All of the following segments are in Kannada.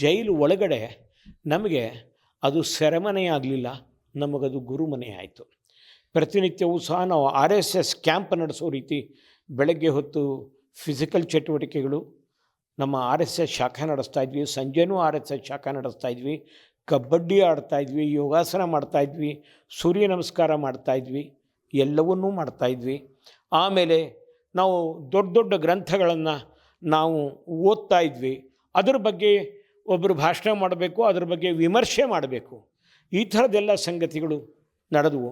ಜೈಲು ಒಳಗಡೆ ನಮಗೆ ಅದು ಸೆರೆಮನೆ ಆಗಲಿಲ್ಲ, ನಮಗದು ಗುರುಮನೆ ಆಯಿತು. ಪ್ರತಿನಿತ್ಯವೂ ಸಹ ನಾವು ಆರ್ ಎಸ್ ಎಸ್ ಕ್ಯಾಂಪ್ ನಡೆಸೋ ರೀತಿ ಬೆಳಗ್ಗೆ ಹೊತ್ತು ಫಿಸಿಕಲ್ ಚಟುವಟಿಕೆಗಳು, ನಮ್ಮ ಆರ್ ಎಸ್ ಎಸ್ ಶಾಖೆ ನಡೆಸ್ತಾ ಇದ್ವಿ, ಸಂಜೆನೂ ಆರ್ ಎಸ್ ಎಸ್ ಶಾಖೆ ನಡೆಸ್ತಾ ಇದ್ವಿ, ಕಬಡ್ಡಿ ಆಡ್ತಾ ಇದ್ವಿ, ಯೋಗಾಸನ ಮಾಡ್ತಾ ಇದ್ವಿ, ಸೂರ್ಯ ನಮಸ್ಕಾರ ಮಾಡ್ತಾ ಇದ್ವಿ, ಎಲ್ಲವನ್ನೂ ಮಾಡ್ತಾ ಇದ್ವಿ. ಆಮೇಲೆ ನಾವು ದೊಡ್ಡ ದೊಡ್ಡ ಗ್ರಂಥಗಳನ್ನು ನಾವು ಓದ್ತಾ ಇದ್ವಿ. ಅದರ ಬಗ್ಗೆ ಒಬ್ಬರು ಭಾಷಣ ಮಾಡಬೇಕು, ಅದ್ರ ಬಗ್ಗೆ ವಿಮರ್ಶೆ ಮಾಡಬೇಕು. ಈ ಥರದ್ದೆಲ್ಲ ಸಂಗತಿಗಳು ನಡೆದವು.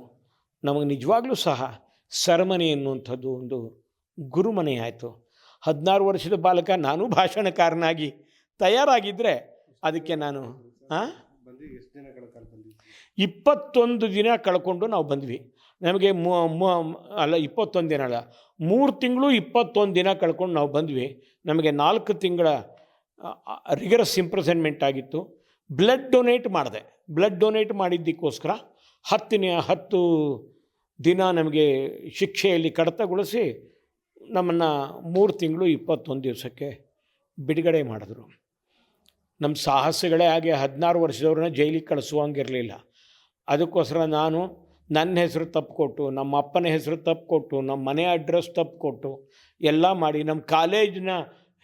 ನಮಗೆ ನಿಜವಾಗ್ಲೂ ಸಹ ಸರಮನೆ ಎನ್ನುವಂಥದ್ದು ಒಂದು ಗುರುಮನೆ ಆಯಿತು. ಹದಿನಾರು ವರ್ಷದ ಬಾಲಕ, ನಾನು ಭಾಷಣಕಾರನಾಗಿ ತಯಾರಾಗಿದ್ದರೆ ಅದಕ್ಕೆ ನಾನು ಹಾಂ ಇಪ್ಪತ್ತೊಂದು ದಿನ ಕಳ್ಕೊಂಡು ನಾವು ಬಂದ್ವಿ. ನಮಗೆ ಅಲ್ಲ, ಇಪ್ಪತ್ತೊಂದು ದಿನ ಅಲ್ಲ, ಮೂರು ತಿಂಗಳು ಇಪ್ಪತ್ತೊಂದು ದಿನ ಕಳ್ಕೊಂಡು ನಾವು ಬಂದ್ವಿ. ನಮಗೆ ನಾಲ್ಕು ತಿಂಗಳ ರಿಗರಸ್ ಇಂಪ್ರೆಸನ್ಮೆಂಟ್ ಆಗಿತ್ತು. ಬ್ಲಡ್ ಡೊನೇಟ್ ಮಾಡಿದೆ. ಬ್ಲಡ್ ಡೊನೇಟ್ ಮಾಡಿದ್ದಕ್ಕೋಸ್ಕರ ಹತ್ತಿನ, ಹತ್ತು ದಿನ ನಮಗೆ ಶಿಕ್ಷೆಯಲ್ಲಿ ಕಡತಗೊಳಿಸಿ ನಮ್ಮನ್ನು ಮೂರು ತಿಂಗಳು ಇಪ್ಪತ್ತೊಂದು ದಿವಸಕ್ಕೆ ಬಿಡುಗಡೆ ಮಾಡಿದ್ರು. ನಮ್ಮ ಸಾಹಸಗಳೇ ಹಾಗೆ ಹದಿನಾರು ವರ್ಷದವ್ರನ್ನ ಜೈಲಿಗೆ ಕಳಿಸುವಂಗಿರಲಿಲ್ಲ ಅದಕ್ಕೋಸ್ಕರ ನಾನು ನನ್ನ ಹೆಸರು ತಪ್ಪು ಕೊಟ್ಟು, ನಮ್ಮ ಅಪ್ಪನ ಹೆಸರು ತಪ್ಪು ಕೊಟ್ಟು, ನಮ್ಮ ಮನೆ ಅಡ್ರೆಸ್ ತಪ್ಪು ಕೊಟ್ಟು, ಎಲ್ಲ ಮಾಡಿ, ನಮ್ಮ ಕಾಲೇಜಿನ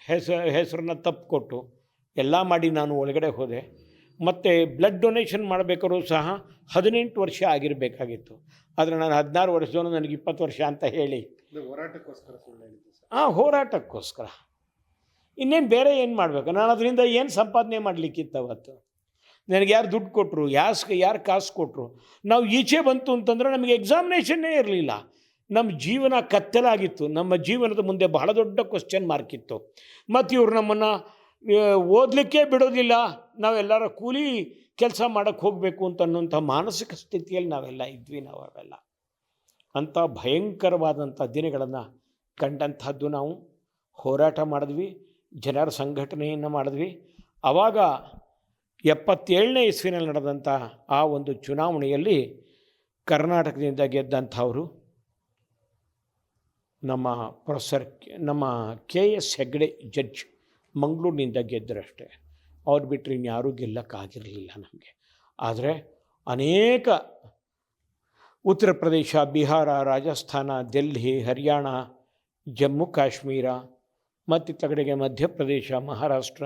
ಹೆಸ ಹೆಸರನ್ನ ತಪ್ಪು ಕೊಟ್ಟು ಎಲ್ಲ ಮಾಡಿ ನಾನು ಒಳಗಡೆ ಹೋದೆ. ಮತ್ತು ಬ್ಲಡ್ ಡೊನೇಷನ್ ಮಾಡಬೇಕಾದ್ರೂ ಸಹ ಹದಿನೆಂಟು ವರ್ಷ ಆಗಿರಬೇಕಾಗಿತ್ತು. ಆದರೆ ನಾನು ಹದಿನಾರು ವರ್ಷದವನು ನನಗೆ ಇಪ್ಪತ್ತು ವರ್ಷ ಅಂತ ಹೇಳಿ. ಹೋರಾಟಕ್ಕೋಸ್ಕರ ಹಾಂ ಹೋರಾಟಕ್ಕೋಸ್ಕರ. ಇನ್ನೇನು ಬೇರೆ ಏನು ಮಾಡಬೇಕು? ನಾನು ಅದರಿಂದ ಏನು ಸಂಪಾದನೆ ಮಾಡಲಿಕ್ಕಿತ್ತು ಅವತ್ತು? ನನಗೆ ಯಾರು ದುಡ್ಡು ಕೊಟ್ಟರು ಯಾಸ್ ಯಾರು ಕಾಸು ಕೊಟ್ಟರು ನಾವು ಈಚೆ ಬಂತು ಅಂತಂದರೆ ನಮಗೆ ಎಕ್ಸಾಮಿನೇಷನ್ನೇ ಇರಲಿಲ್ಲ. ನಮ್ಮ ಜೀವನ ಕತ್ತಲಾಗಿತ್ತು. ನಮ್ಮ ಜೀವನದ ಮುಂದೆ ಬಹಳ ದೊಡ್ಡ ಕ್ವಶನ್ ಮಾರ್ಕ್ ಇತ್ತು. ಮತ್ತು ಇವರು ನಮ್ಮನ್ನು ಓದಲಿಕ್ಕೆ ಬಿಡೋದಿಲ್ಲ. ನಾವೆಲ್ಲರ ಕೂಲಿ ಕೆಲಸ ಮಾಡೋಕ್ಕೆ ಹೋಗಬೇಕು ಅಂತ ಅನ್ನೋಂಥ ಮಾನಸಿಕ ಸ್ಥಿತಿಯಲ್ಲಿ ನಾವೆಲ್ಲ ಇದ್ವಿ ನಾವು ಅವೆಲ್ಲ ಅಂಥ ಭಯಂಕರವಾದಂಥ ದಿನಗಳನ್ನು ಕಂಡಂಥದ್ದು ನಾವು. ಹೋರಾಟ ಮಾಡಿದ್ವಿ. ಜನರ ಸಂಘಟನೆಯನ್ನು ಮಾಡಿದ್ವಿ. ಆವಾಗ ಎಪ್ಪತ್ತೇಳನೇ ಇಸ್ವಿನಲ್ಲಿ ನಡೆದಂಥ ಆ ಒಂದು ಚುನಾವಣೆಯಲ್ಲಿ ಕರ್ನಾಟಕದಿಂದ ಗೆದ್ದಂಥವರು ನಮ್ಮ ಪ್ರೊಫೆಸರ್ ನಮ್ಮ ಕೆ ಎಸ್ ಹೆಗ್ಡೆ ಜಡ್ಜ್ ಮಂಗಳೂರಿನಿಂದ ಗೆದ್ದರಷ್ಟೇ ಅವ್ರು ಬಿಟ್ಟರೆ ಇನ್ಯಾರೂ ಗೆಲ್ಲಕ್ಕಾಗಿರಲಿಲ್ಲ ನಮಗೆ. ಆದರೆ ಅನೇಕ ಉತ್ತರ ಪ್ರದೇಶ, ಬಿಹಾರ, ರಾಜಸ್ಥಾನ, ದೆಲ್ಲಿ, ಹರಿಯಾಣ, ಜಮ್ಮು, ಕಾಶ್ಮೀರ ಮತ್ತು ಕಡೆಗೆ ಮಧ್ಯಪ್ರದೇಶ, ಮಹಾರಾಷ್ಟ್ರ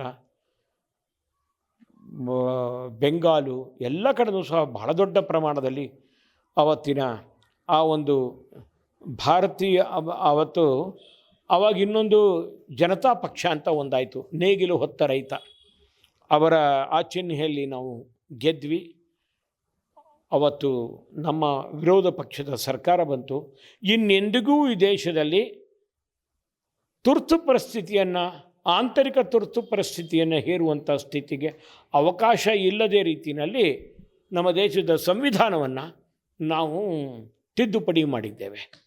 ಬೆಂಗಾಲು ಎಲ್ಲ ಕಡೆಯೂ ಸಹ ಬಹಳ ದೊಡ್ಡ ಪ್ರಮಾಣದಲ್ಲಿ ಆವತ್ತಿನ ಆ ಒಂದು ಭಾರತೀಯ ಅವ- ಅವತ್ತು ಅವಾಗ ಇನ್ನೊಂದು ಜನತಾ ಪಕ್ಷ ಅಂತ ಒಂದಾಯಿತು. ನೇಗಿಲು ಹೊತ್ತ ರೈತ. ಅವರ ಆ ಚಿಹ್ನೆಯಲ್ಲಿ ನಾವು ಗೆದ್ವಿ. ಅವತ್ತು ನಮ್ಮ ವಿರೋಧ ಪಕ್ಷದ ಸರ್ಕಾರ ಬಂತು. ಇನ್ನೆಂದಿಗೂ ಈ ದೇಶದಲ್ಲಿ ತುರ್ತು ಪರಿಸ್ಥಿತಿಯನ್ನು, ಆಂತರಿಕ ತುರ್ತು ಪರಿಸ್ಥಿತಿಯನ್ನು ಹೇರುವಂಥ ಸ್ಥಿತಿಗೆ ಅವಕಾಶ ಇಲ್ಲದೇ ರೀತಿಯಲ್ಲಿ ನಮ್ಮ ದೇಶದ ಸಂವಿಧಾನವನ್ನು ನಾವು ತಿದ್ದುಪಡಿ ಮಾಡಿದ್ದೇವೆ.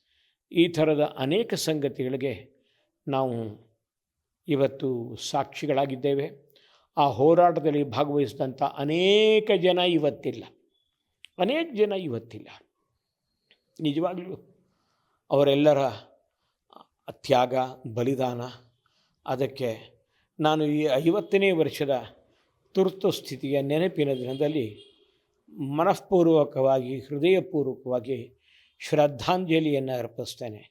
ಈ ಥರದ ಅನೇಕ ಸಂಗತಿಗಳಿಗೆ ನಾವು ಇವತ್ತು ಸಾಕ್ಷಿಗಳಾಗಿದ್ದೇವೆ. ಆ ಹೋರಾಟದಲ್ಲಿ ಭಾಗವಹಿಸಿದಂಥ ಅನೇಕ ಜನ ಇವತ್ತಿಲ್ಲ. ಅನೇಕ ಜನ ಇವತ್ತಿಲ್ಲ. ನಿಜವಾಗಲೂ ಅವರೆಲ್ಲರ ತ್ಯಾಗ, ಬಲಿದಾನ, ಅದಕ್ಕೆ ನಾನು ಈ ಐವತ್ತನೇ ವರ್ಷದ ತುರ್ತು ಸ್ಥಿತಿಯ ನೆನಪಿನ ದಿನದಲ್ಲಿ ಮನಃಪೂರ್ವಕವಾಗಿ, ಹೃದಯಪೂರ್ವಕವಾಗಿ ಶ್ರದ್ಧಾಂಜಲಿಯನ್ನು ಅರ್ಪಿಸ್ತೇನೆ.